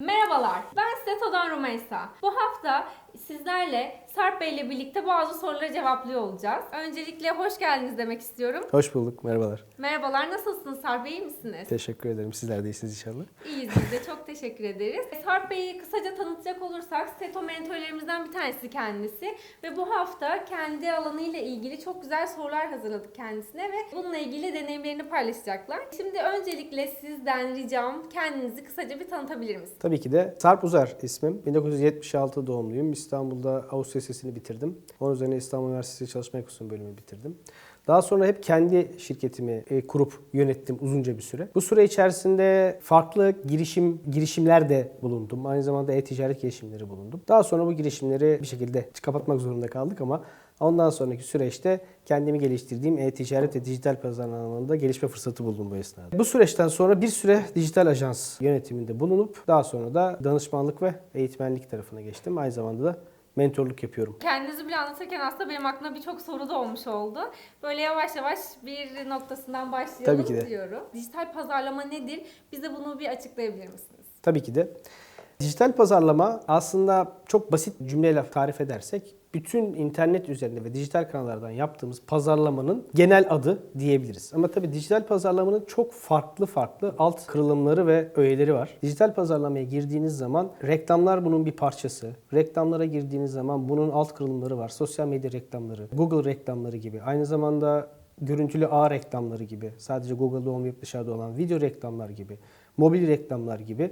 Merhabalar, ben Seto'dan Rumeysa. Bu hafta sizlerle Sarp Bey ile birlikte bazı soruları cevaplıyor olacağız. Öncelikle hoş geldiniz demek istiyorum. Hoş bulduk, merhabalar. Merhabalar, nasılsınız Sarp Bey, iyi misiniz? Teşekkür ederim. Sizler de iyisiniz inşallah. İyiyiz biz de, çok teşekkür ederiz. Sarp Bey'i kısaca tanıtacak olursak, Seto mentorlarımızdan bir tanesi kendisi. Ve bu hafta kendi alanıyla ilgili çok güzel sorular hazırladık kendisine ve bununla ilgili deneyimlerini paylaşacaklar. Şimdi öncelikle sizden ricam kendinizi kısaca bir tanıtabilir misiniz? Tabii ki de Sarp Uzer ismim. 1976 doğumluyum. İstanbul'da Ağustos Lisesi'ni bitirdim. Onun üzerine İstanbul Üniversitesi Çalışma Ekonomi bölümünü bitirdim. Daha sonra hep kendi şirketimi e, kurup yönettim uzunca bir süre. Bu süre içerisinde farklı girişim girişimler de bulundum. Aynı zamanda e-ticaret girişimleri bulundum. Daha sonra bu girişimleri bir şekilde kapatmak zorunda kaldık ama ondan sonraki süreçte kendimi geliştirdiğim e-ticaret ve dijital pazarlama alanında gelişme fırsatı buldum bu esnada. Bu süreçten sonra bir süre dijital ajans yönetiminde bulunup daha sonra da danışmanlık ve eğitmenlik tarafına geçtim. Aynı zamanda da mentorluk yapıyorum. Kendinizi bile anlatırken aslında benim aklıma birçok soru da olmuş oldu. Böyle yavaş yavaş bir noktasından başlayalım Tabii ki de. diyorum. Dijital pazarlama nedir? Bize bunu bir açıklayabilir misiniz? Tabii ki de. Dijital pazarlama aslında çok basit cümleyle tarif edersek bütün internet üzerinde ve dijital kanallardan yaptığımız pazarlamanın genel adı diyebiliriz. Ama tabii dijital pazarlamanın çok farklı farklı alt kırılımları ve öğeleri var. Dijital pazarlamaya girdiğiniz zaman reklamlar bunun bir parçası. Reklamlara girdiğiniz zaman bunun alt kırılımları var. Sosyal medya reklamları, Google reklamları gibi. Aynı zamanda görüntülü ağ reklamları gibi, sadece Google'da olmayıp dışarıda olan video reklamlar gibi, mobil reklamlar gibi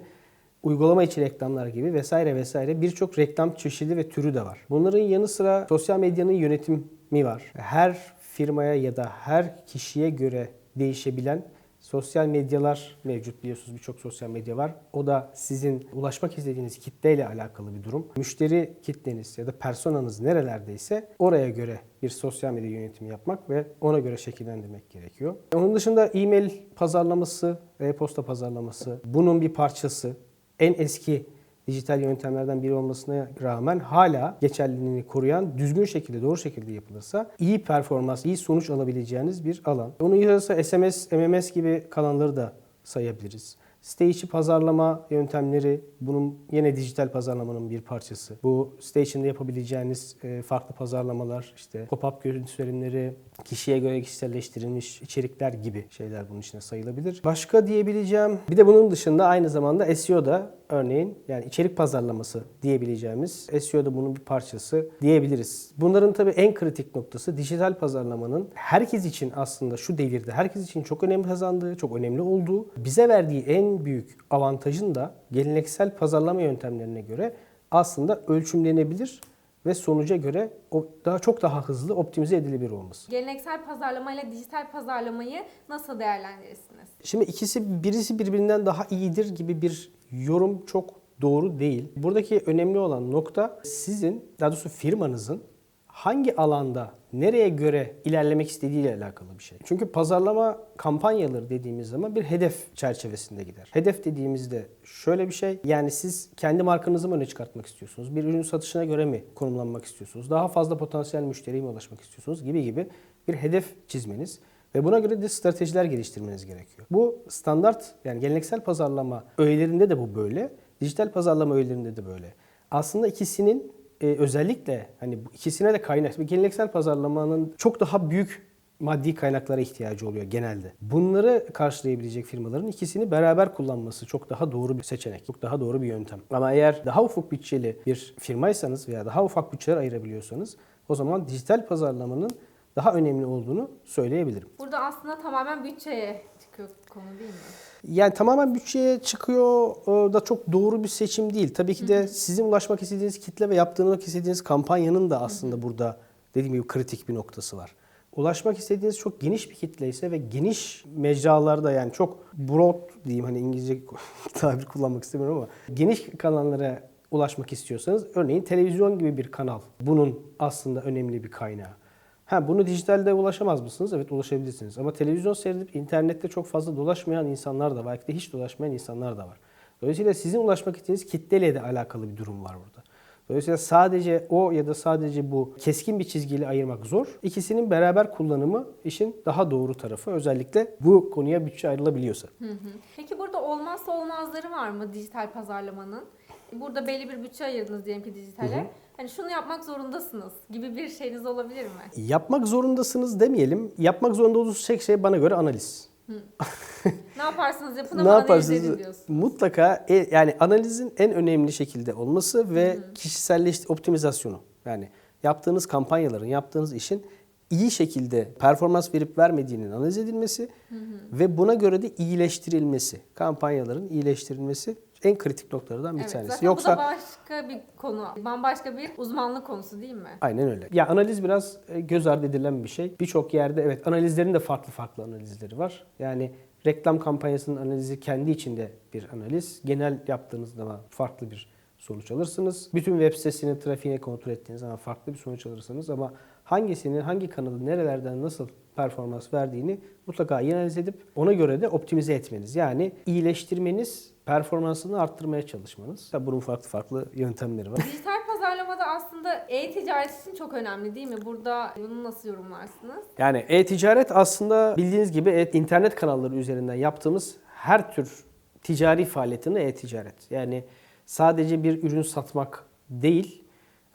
uygulama içi reklamlar gibi vesaire vesaire birçok reklam çeşidi ve türü de var. Bunların yanı sıra sosyal medyanın yönetimi var. Her firmaya ya da her kişiye göre değişebilen sosyal medyalar mevcut biliyorsunuz birçok sosyal medya var. O da sizin ulaşmak istediğiniz kitleyle alakalı bir durum. Müşteri kitleniz ya da personanız nerelerdeyse oraya göre bir sosyal medya yönetimi yapmak ve ona göre şekillendirmek gerekiyor. Onun dışında e-mail pazarlaması, e-posta pazarlaması bunun bir parçası en eski dijital yöntemlerden biri olmasına rağmen hala geçerliliğini koruyan düzgün şekilde, doğru şekilde yapılırsa iyi performans, iyi sonuç alabileceğiniz bir alan. Onun yanında SMS, MMS gibi kanalları da sayabiliriz. Site içi pazarlama yöntemleri bunun yine dijital pazarlamanın bir parçası. Bu site içinde yapabileceğiniz e, farklı pazarlamalar, işte pop-up görüntülerimleri, kişiye göre kişiselleştirilmiş içerikler gibi şeyler bunun içine sayılabilir. Başka diyebileceğim, bir de bunun dışında aynı zamanda SEO'da örneğin yani içerik pazarlaması diyebileceğimiz SEO'da bunun bir parçası diyebiliriz. Bunların tabii en kritik noktası dijital pazarlamanın herkes için aslında şu devirde herkes için çok önemli kazandığı, çok önemli olduğu, bize verdiği en büyük avantajın da geleneksel pazarlama yöntemlerine göre aslında ölçümlenebilir ve sonuca göre daha çok daha hızlı optimize edilebilir olması. Geleneksel pazarlama ile dijital pazarlamayı nasıl değerlendirirsiniz? Şimdi ikisi birisi birbirinden daha iyidir gibi bir yorum çok doğru değil. Buradaki önemli olan nokta sizin, daha doğrusu firmanızın hangi alanda nereye göre ilerlemek istediğiyle alakalı bir şey. Çünkü pazarlama kampanyaları dediğimiz zaman bir hedef çerçevesinde gider. Hedef dediğimizde şöyle bir şey. Yani siz kendi markanızı mı öne çıkartmak istiyorsunuz? Bir ürün satışına göre mi konumlanmak istiyorsunuz? Daha fazla potansiyel müşteriye mi ulaşmak istiyorsunuz? Gibi gibi bir hedef çizmeniz ve buna göre de stratejiler geliştirmeniz gerekiyor. Bu standart yani geleneksel pazarlama öğelerinde de bu böyle. Dijital pazarlama öğelerinde de böyle. Aslında ikisinin e, özellikle hani ikisine de kaynak. Bir geleneksel pazarlamanın çok daha büyük maddi kaynaklara ihtiyacı oluyor genelde. Bunları karşılayabilecek firmaların ikisini beraber kullanması çok daha doğru bir seçenek. Çok daha doğru bir yöntem. Ama eğer daha ufak bütçeli bir firmaysanız veya daha ufak bütçeler ayırabiliyorsanız o zaman dijital pazarlamanın daha önemli olduğunu söyleyebilirim. Burada aslında tamamen bütçeye çıkıyor konu değil mi? Yani tamamen bütçeye çıkıyor e, da çok doğru bir seçim değil. Tabii ki de sizin ulaşmak istediğiniz kitle ve yaptırmak istediğiniz kampanyanın da aslında burada dediğim gibi kritik bir noktası var. Ulaşmak istediğiniz çok geniş bir kitle ise ve geniş mecralarda yani çok broad diyeyim hani İngilizce tabir kullanmak istemiyorum ama geniş kanallara ulaşmak istiyorsanız örneğin televizyon gibi bir kanal bunun aslında önemli bir kaynağı. Ha bunu dijitalde ulaşamaz mısınız? Evet ulaşabilirsiniz. Ama televizyon seyredip internette çok fazla dolaşmayan insanlar da var. Belki de hiç dolaşmayan insanlar da var. Dolayısıyla sizin ulaşmak istediğiniz kitleyle de alakalı bir durum var burada. Dolayısıyla sadece o ya da sadece bu keskin bir çizgiyle ayırmak zor. İkisinin beraber kullanımı işin daha doğru tarafı. Özellikle bu konuya bütçe ayrılabiliyorsa. Hı hı. Peki burada olmazsa olmazları var mı dijital pazarlamanın? Burada belli bir bütçe ayırdınız diyelim ki dijitale. Hani şunu yapmak zorundasınız gibi bir şeyiniz olabilir mi? Yapmak zorundasınız demeyelim. Yapmak zorunda olduğunuz tek şey bana göre analiz. Ne yaparsınız yapın ne ama analiz yaparsınız? Mutlaka e, yani analizin en önemli şekilde olması ve kişiselleşti optimizasyonu. Yani yaptığınız kampanyaların, yaptığınız işin iyi şekilde performans verip vermediğinin analiz edilmesi ve buna göre de iyileştirilmesi. Kampanyaların iyileştirilmesi en kritik noktalardan bir Evet, tanesi. zaten Yoksa bu da başka bir konu. Bambaşka bir uzmanlık konusu değil mi? Aynen öyle. Ya analiz biraz e, göz ardı edilen bir şey. Birçok yerde evet analizlerin de farklı farklı analizleri var. Yani reklam kampanyasının analizi kendi içinde bir analiz. Genel yaptığınız zaman farklı bir sonuç alırsınız. Bütün web sitesini trafiğine kontrol ettiğiniz zaman farklı bir sonuç alırsınız ama hangisinin hangi kanalı nerelerden nasıl performans verdiğini mutlaka iyi analiz edip ona göre de optimize etmeniz. Yani iyileştirmeniz, performansını arttırmaya çalışmanız. Tabii bunun farklı farklı yöntemleri var. Dijital pazarlamada aslında e-ticaret için çok önemli değil mi? Burada bunu nasıl yorumlarsınız? Yani e-ticaret aslında bildiğiniz gibi e- internet kanalları üzerinden yaptığımız her tür ticari faaliyetine e-ticaret. Yani sadece bir ürün satmak değil,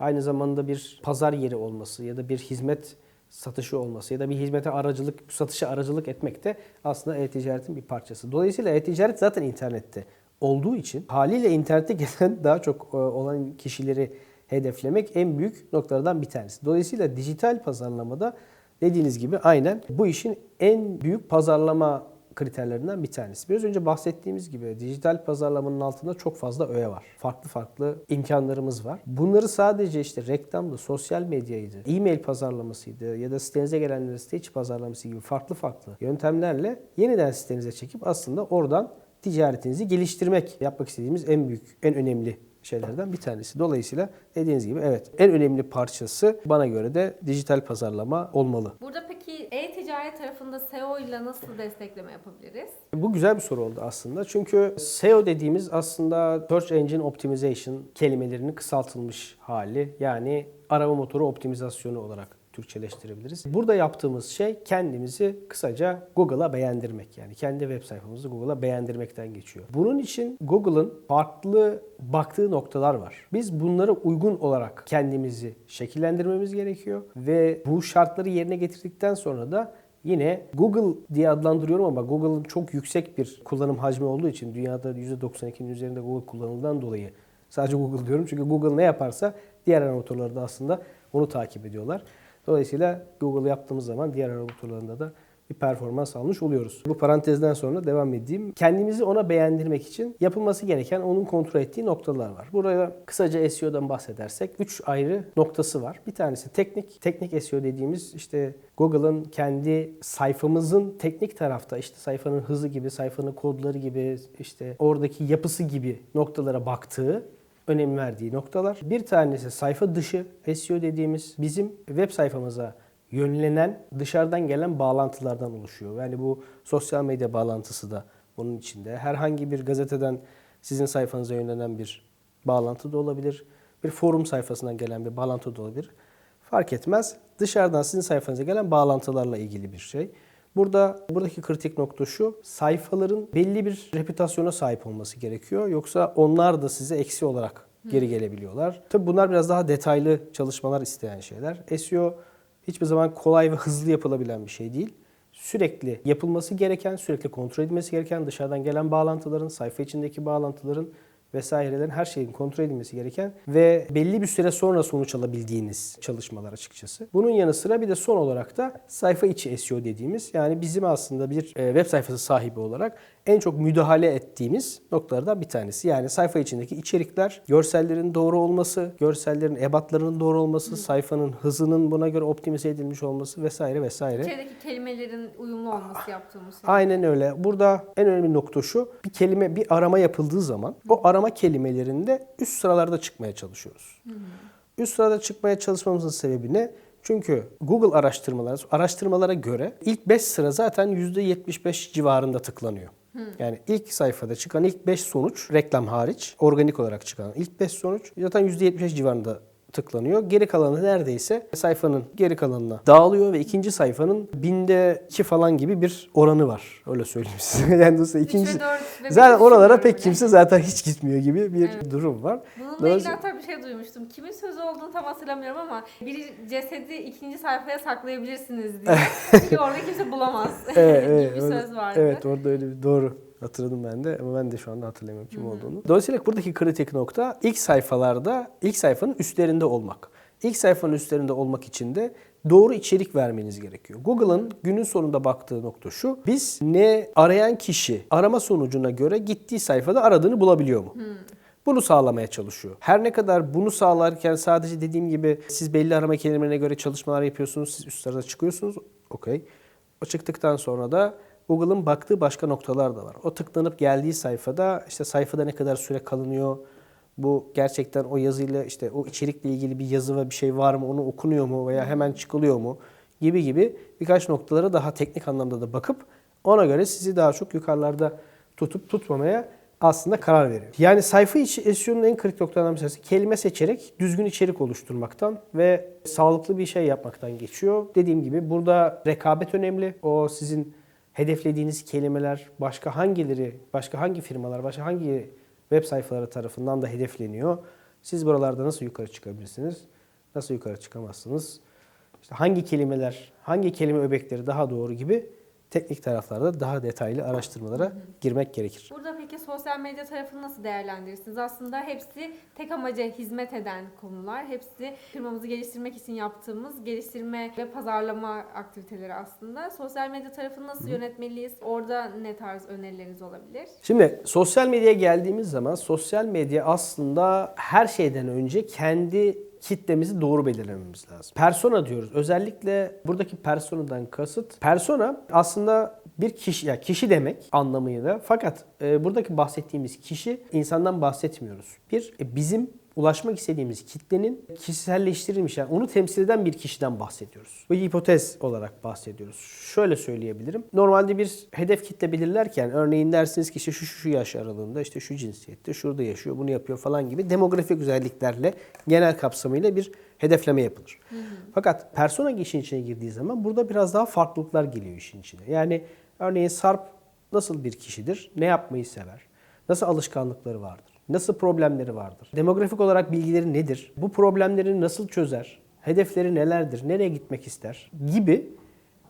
aynı zamanda bir pazar yeri olması ya da bir hizmet satışı olması ya da bir hizmete aracılık, satışa aracılık etmek de aslında e-ticaretin bir parçası. Dolayısıyla e-ticaret zaten internette olduğu için haliyle internete gelen daha çok e, olan kişileri hedeflemek en büyük noktalardan bir tanesi. Dolayısıyla dijital pazarlamada dediğiniz gibi aynen bu işin en büyük pazarlama kriterlerinden bir tanesi. Biraz önce bahsettiğimiz gibi dijital pazarlamanın altında çok fazla öğe var. Farklı farklı imkanlarımız var. Bunları sadece işte reklamdı, sosyal medyaydı, e-mail pazarlamasıydı ya da sitenize gelenleri site içi pazarlaması gibi farklı farklı yöntemlerle yeniden sitenize çekip aslında oradan ticaretinizi geliştirmek yapmak istediğimiz en büyük, en önemli şeylerden bir tanesi. Dolayısıyla dediğiniz gibi evet en önemli parçası bana göre de dijital pazarlama olmalı. Burada peki e-ticaret tarafında SEO ile nasıl destekleme yapabiliriz? Bu güzel bir soru oldu aslında. Çünkü SEO dediğimiz aslında Search Engine Optimization kelimelerinin kısaltılmış hali. Yani arama motoru optimizasyonu olarak Türkçeleştirebiliriz. Burada yaptığımız şey kendimizi kısaca Google'a beğendirmek. Yani kendi web sayfamızı Google'a beğendirmekten geçiyor. Bunun için Google'ın farklı baktığı noktalar var. Biz bunlara uygun olarak kendimizi şekillendirmemiz gerekiyor ve bu şartları yerine getirdikten sonra da Yine Google diye adlandırıyorum ama Google'ın çok yüksek bir kullanım hacmi olduğu için dünyada %92'nin üzerinde Google kullanıldığından dolayı sadece Google diyorum. Çünkü Google ne yaparsa diğer motorları da aslında onu takip ediyorlar. Dolayısıyla Google yaptığımız zaman diğer arama motorlarında da bir performans almış oluyoruz. Bu parantezden sonra devam edeyim. Kendimizi ona beğendirmek için yapılması gereken onun kontrol ettiği noktalar var. Buraya kısaca SEO'dan bahsedersek 3 ayrı noktası var. Bir tanesi teknik. Teknik SEO dediğimiz işte Google'ın kendi sayfamızın teknik tarafta işte sayfanın hızı gibi, sayfanın kodları gibi, işte oradaki yapısı gibi noktalara baktığı önem verdiği noktalar. Bir tanesi sayfa dışı SEO dediğimiz bizim web sayfamıza yönlenen dışarıdan gelen bağlantılardan oluşuyor. Yani bu sosyal medya bağlantısı da bunun içinde. Herhangi bir gazeteden sizin sayfanıza yönlenen bir bağlantı da olabilir. Bir forum sayfasından gelen bir bağlantı da olabilir. Fark etmez. Dışarıdan sizin sayfanıza gelen bağlantılarla ilgili bir şey. Burada buradaki kritik nokta şu. Sayfaların belli bir reputasyona sahip olması gerekiyor. Yoksa onlar da size eksi olarak geri gelebiliyorlar. Tabii bunlar biraz daha detaylı çalışmalar isteyen şeyler. SEO hiçbir zaman kolay ve hızlı yapılabilen bir şey değil. Sürekli yapılması gereken, sürekli kontrol edilmesi gereken dışarıdan gelen bağlantıların, sayfa içindeki bağlantıların vesairelerin her şeyin kontrol edilmesi gereken ve belli bir süre sonra sonuç alabildiğiniz çalışmalar açıkçası. Bunun yanı sıra bir de son olarak da sayfa içi SEO dediğimiz yani bizim aslında bir e, web sayfası sahibi olarak en çok müdahale ettiğimiz noktalardan bir tanesi. Yani sayfa içindeki içerikler, görsellerin doğru olması, görsellerin ebatlarının doğru olması, sayfanın hızının buna göre optimize edilmiş olması vesaire vesaire. İçerideki kelimelerin uyumlu olması yaptığımız şey. Aynen öyle. Burada en önemli nokta şu. Bir kelime, bir arama yapıldığı zaman o arama kelimelerinde üst sıralarda çıkmaya çalışıyoruz. Üst sırada çıkmaya çalışmamızın sebebi ne? Çünkü Google araştırmaları, araştırmalara göre ilk 5 sıra zaten %75 civarında tıklanıyor. Yani ilk sayfada çıkan ilk 5 sonuç reklam hariç organik olarak çıkan ilk 5 sonuç zaten %75 civarında tıklanıyor. Geri kalanı neredeyse sayfanın geri kalanına dağılıyor ve ikinci sayfanın binde 2 falan gibi bir oranı var. Öyle söyleyeyim size. yani dolayısıyla ikinci zaten oralara pek kimse zaten hiç gitmiyor gibi bir Evet. durum var. Bununla ilgili hatta bir şey duymuştum. Kimin sözü olduğunu tam hatırlamıyorum ama bir cesedi ikinci sayfaya saklayabilirsiniz diye. Çünkü orada kimse bulamaz Evet, gibi evet, bir orada- söz vardı. Evet orada öyle bir doğru hatırladım ben de ama ben de şu anda hatırlamıyorum kim olduğunu. Dolayısıyla buradaki kritik nokta ilk sayfalarda ilk sayfanın üstlerinde olmak. İlk sayfanın üstlerinde olmak için de doğru içerik vermeniz gerekiyor. Google'ın günün sonunda baktığı nokta şu. Biz ne arayan kişi arama sonucuna göre gittiği sayfada aradığını bulabiliyor mu? Bunu sağlamaya çalışıyor. Her ne kadar bunu sağlarken sadece dediğim gibi siz belli arama kelimelerine göre çalışmalar yapıyorsunuz, siz üst sırada çıkıyorsunuz. Okey. O çıktıktan sonra da Google'ın baktığı başka noktalar da var. O tıklanıp geldiği sayfada işte sayfada ne kadar süre kalınıyor, bu gerçekten o yazıyla işte o içerikle ilgili bir yazı ve bir şey var mı, onu okunuyor mu veya hemen çıkılıyor mu gibi gibi birkaç noktalara daha teknik anlamda da bakıp ona göre sizi daha çok yukarılarda tutup tutmamaya aslında karar veriyor. Yani sayfa içi SEO'nun en kritik noktalarından bir tanesi kelime seçerek düzgün içerik oluşturmaktan ve sağlıklı bir şey yapmaktan geçiyor. Dediğim gibi burada rekabet önemli. O sizin hedeflediğiniz kelimeler başka hangileri, başka hangi firmalar, başka hangi web sayfaları tarafından da hedefleniyor. Siz buralarda nasıl yukarı çıkabilirsiniz? Nasıl yukarı çıkamazsınız? İşte hangi kelimeler, hangi kelime öbekleri daha doğru gibi teknik taraflarda daha detaylı araştırmalara girmek gerekir. Burada peki sosyal medya tarafını nasıl değerlendirirsiniz? Aslında hepsi tek amaca hizmet eden konular. Hepsi firmamızı geliştirmek için yaptığımız geliştirme ve pazarlama aktiviteleri aslında. Sosyal medya tarafını nasıl yönetmeliyiz? Orada ne tarz önerileriniz olabilir? Şimdi sosyal medyaya geldiğimiz zaman sosyal medya aslında her şeyden önce kendi kitlemizi doğru belirlememiz lazım. Persona diyoruz. Özellikle buradaki personadan kasıt persona aslında bir kişi ya kişi demek anlamıyla fakat e, buradaki bahsettiğimiz kişi insandan bahsetmiyoruz. Bir e, bizim ulaşmak istediğimiz kitlenin kişiselleştirilmiş yani onu temsil eden bir kişiden bahsediyoruz. Bu hipotez olarak bahsediyoruz. Şöyle söyleyebilirim. Normalde bir hedef kitle belirlerken örneğin dersiniz ki işte şu şu, şu yaş aralığında işte şu cinsiyette şurada yaşıyor bunu yapıyor falan gibi demografik özelliklerle genel kapsamıyla bir hedefleme yapılır. Fakat persona işin içine girdiği zaman burada biraz daha farklılıklar geliyor işin içine. Yani örneğin Sarp nasıl bir kişidir? Ne yapmayı sever? Nasıl alışkanlıkları vardır? Nasıl problemleri vardır? Demografik olarak bilgileri nedir? Bu problemleri nasıl çözer? Hedefleri nelerdir? Nereye gitmek ister? Gibi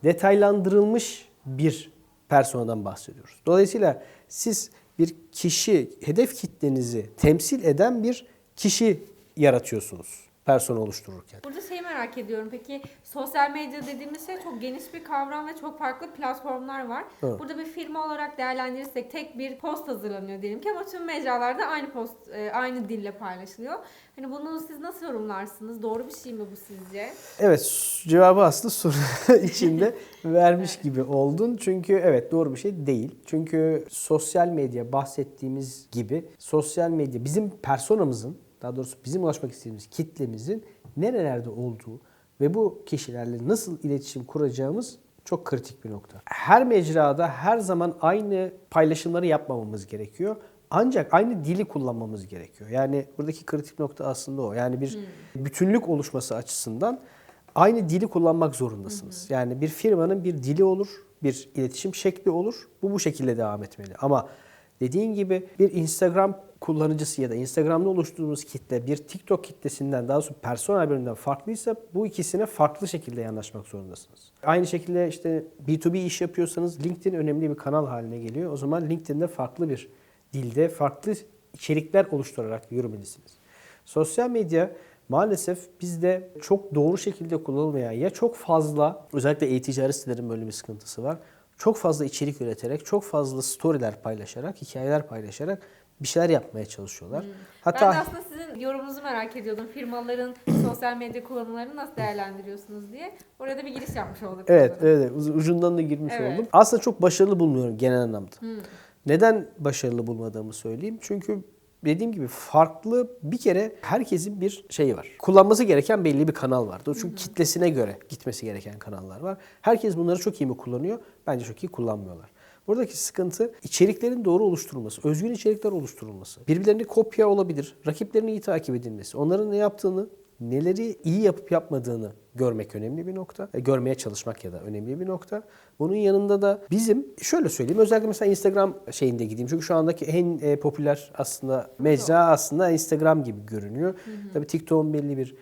detaylandırılmış bir personadan bahsediyoruz. Dolayısıyla siz bir kişi, hedef kitlenizi temsil eden bir kişi yaratıyorsunuz persona oluştururken. Burada şeyi merak ediyorum. Peki sosyal medya dediğimiz şey çok geniş bir kavram ve çok farklı platformlar var. Evet. Burada bir firma olarak değerlendirirsek tek bir post hazırlanıyor diyelim ki ama tüm mecralarda aynı post e, aynı dille paylaşılıyor. Hani bunu siz nasıl yorumlarsınız? Doğru bir şey mi bu sizce? Evet cevabı aslında soru içinde vermiş gibi oldun. Çünkü evet doğru bir şey değil. Çünkü sosyal medya bahsettiğimiz gibi sosyal medya bizim personamızın daha doğrusu bizim ulaşmak istediğimiz kitlemizin nerelerde olduğu ve bu kişilerle nasıl iletişim kuracağımız çok kritik bir nokta. Her mecrada her zaman aynı paylaşımları yapmamamız gerekiyor. Ancak aynı dili kullanmamız gerekiyor. Yani buradaki kritik nokta aslında o. Yani bir bütünlük oluşması açısından aynı dili kullanmak zorundasınız. Yani bir firmanın bir dili olur, bir iletişim şekli olur. Bu bu şekilde devam etmeli. Ama dediğin gibi bir Instagram kullanıcısı ya da Instagram'da oluşturduğumuz kitle bir TikTok kitlesinden daha doğrusu personel bölümünden farklıysa bu ikisine farklı şekilde yanaşmak zorundasınız. Aynı şekilde işte B2B iş yapıyorsanız LinkedIn önemli bir kanal haline geliyor. O zaman LinkedIn'de farklı bir dilde farklı içerikler oluşturarak yürümelisiniz. Sosyal medya maalesef bizde çok doğru şekilde kullanılmayan ya çok fazla özellikle e-ticaret sitelerin böyle bir sıkıntısı var. Çok fazla içerik üreterek, çok fazla storyler paylaşarak, hikayeler paylaşarak bir şeyler yapmaya çalışıyorlar. Hatta Ben de aslında sizin yorumunuzu merak ediyordum. Firmaların sosyal medya kullanımlarını nasıl değerlendiriyorsunuz diye. Oraya da bir giriş yapmış olduk. Evet, evet. Ucundan da girmiş Evet. oldum. Aslında çok başarılı bulmuyorum genel anlamda. Neden başarılı bulmadığımı söyleyeyim. Çünkü dediğim gibi farklı bir kere herkesin bir şeyi var. Kullanması gereken belli bir kanal var. Çünkü kitlesine göre gitmesi gereken kanallar var. Herkes bunları çok iyi mi kullanıyor? Bence çok iyi kullanmıyorlar. Buradaki sıkıntı içeriklerin doğru oluşturulması, özgün içerikler oluşturulması. Birbirlerini kopya olabilir, rakiplerini iyi takip edilmesi, onların ne yaptığını, neleri iyi yapıp yapmadığını görmek önemli bir nokta. E, görmeye çalışmak ya da önemli bir nokta. Bunun yanında da bizim şöyle söyleyeyim özellikle mesela Instagram şeyinde gideyim. Çünkü şu andaki en e, popüler aslında mecra aslında Instagram gibi görünüyor. Tabii TikTok'un belli bir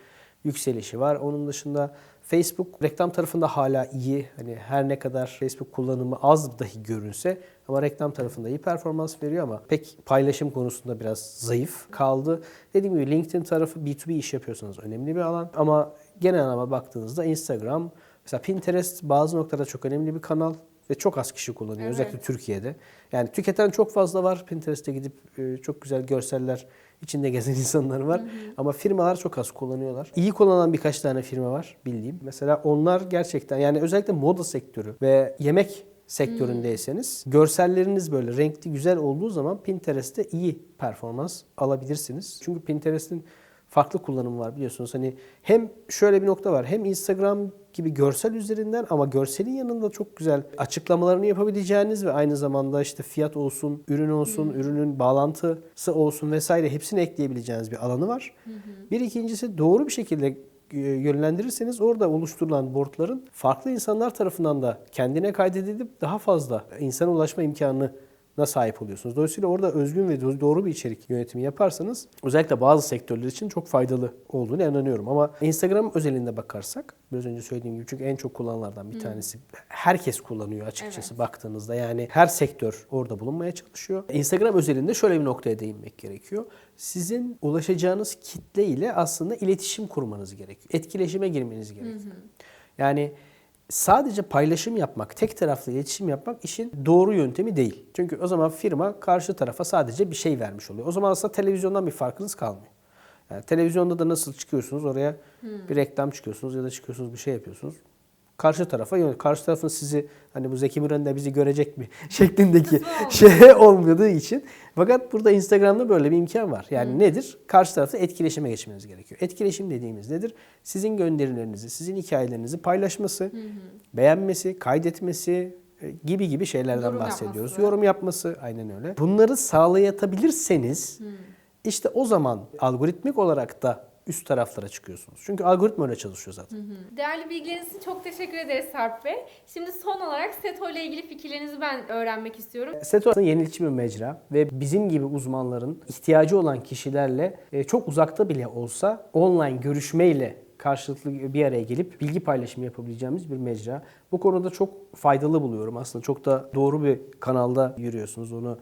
yükselişi var. Onun dışında Facebook reklam tarafında hala iyi. Hani her ne kadar Facebook kullanımı az dahi görünse ama reklam tarafında iyi performans veriyor ama pek paylaşım konusunda biraz zayıf kaldı. Dediğim gibi LinkedIn tarafı B2B iş yapıyorsanız önemli bir alan ama genel anlamda baktığınızda Instagram, mesela Pinterest bazı noktada çok önemli bir kanal ve çok az kişi kullanıyor Evet. özellikle Türkiye'de. Yani tüketen çok fazla var. Pinterest'e gidip e, çok güzel görseller içinde gezen insanlar var. Ama firmalar çok az kullanıyorlar. İyi kullanan birkaç tane firma var bildiğim. Mesela onlar gerçekten yani özellikle moda sektörü ve yemek sektöründeyseniz görselleriniz böyle renkli güzel olduğu zaman Pinterest'te iyi performans alabilirsiniz. Çünkü Pinterest'in farklı kullanımı var biliyorsunuz. Hani hem şöyle bir nokta var. Hem Instagram gibi görsel üzerinden ama görselin yanında çok güzel açıklamalarını yapabileceğiniz ve aynı zamanda işte fiyat olsun, ürün olsun, ürünün bağlantısı olsun vesaire hepsini ekleyebileceğiniz bir alanı var. Bir ikincisi doğru bir şekilde e, yönlendirirseniz orada oluşturulan boardların farklı insanlar tarafından da kendine kaydedilip daha fazla insana ulaşma imkanına sahip oluyorsunuz. Dolayısıyla orada özgün ve do- doğru bir içerik yönetimi yaparsanız özellikle bazı sektörler için çok faydalı olduğunu inanıyorum. Ama Instagram özelinde bakarsak biraz önce söylediğim gibi çünkü en çok kullananlardan bir tanesi. Herkes kullanıyor açıkçası baktığınızda. Yani her sektör orada bulunmaya çalışıyor. Instagram özelinde şöyle bir noktaya değinmek gerekiyor. Sizin ulaşacağınız kitle ile aslında iletişim kurmanız gerekiyor. Etkileşime girmeniz gerekiyor. Yani sadece paylaşım yapmak, tek taraflı iletişim yapmak işin doğru yöntemi değil. Çünkü o zaman firma karşı tarafa sadece bir şey vermiş oluyor. O zaman aslında televizyondan bir farkınız kalmıyor. Yani televizyonda da nasıl çıkıyorsunuz oraya bir reklam çıkıyorsunuz ya da çıkıyorsunuz bir şey yapıyorsunuz. Karşı tarafa yön, karşı tarafın sizi hani bu Zeki Müren de bizi görecek mi şeklindeki şey olmadığı için. Fakat burada Instagram'da böyle bir imkan var. Yani nedir? Karşı tarafta etkileşime geçmeniz gerekiyor. Etkileşim dediğimiz nedir? Sizin gönderilerinizi, sizin hikayelerinizi paylaşması, beğenmesi, kaydetmesi e, gibi gibi şeylerden Yorum bahsediyoruz. yapması. Yorum yapması aynen öyle. Bunları sağlayabilirseniz işte o zaman algoritmik olarak da üst taraflara çıkıyorsunuz. Çünkü algoritma öyle çalışıyor zaten. Değerli bilgileriniz için çok teşekkür ederiz Sarp Bey. Şimdi son olarak Seto ile ilgili fikirlerinizi ben öğrenmek istiyorum. Seto aslında yenilikçi bir mecra ve bizim gibi uzmanların ihtiyacı olan kişilerle e, çok uzakta bile olsa online görüşmeyle karşılıklı bir araya gelip bilgi paylaşımı yapabileceğimiz bir mecra. Bu konuda çok faydalı buluyorum. Aslında çok da doğru bir kanalda yürüyorsunuz. Onu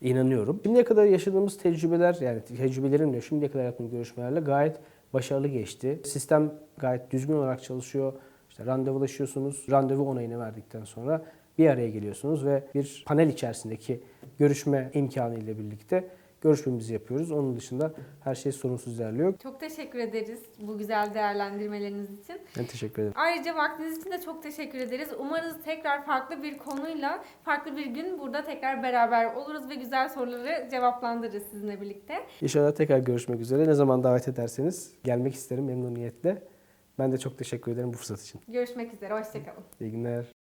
inanıyorum. Şimdiye kadar yaşadığımız tecrübeler yani tecrübelerimle şimdiye kadar yaptığım görüşmelerle gayet başarılı geçti. Sistem gayet düzgün olarak çalışıyor. İşte randevulaşıyorsunuz. Randevu onayını verdikten sonra bir araya geliyorsunuz ve bir panel içerisindeki görüşme imkanı ile birlikte görüşmemizi yapıyoruz. Onun dışında her şey sorunsuz ilerliyor. Çok teşekkür ederiz bu güzel değerlendirmeleriniz için. Ben teşekkür ederim. Ayrıca vaktiniz için de çok teşekkür ederiz. Umarız tekrar farklı bir konuyla, farklı bir gün burada tekrar beraber oluruz ve güzel soruları cevaplandırırız sizinle birlikte. İnşallah tekrar görüşmek üzere. Ne zaman davet ederseniz gelmek isterim memnuniyetle. Ben de çok teşekkür ederim bu fırsat için. Görüşmek üzere, hoşçakalın. İyi günler.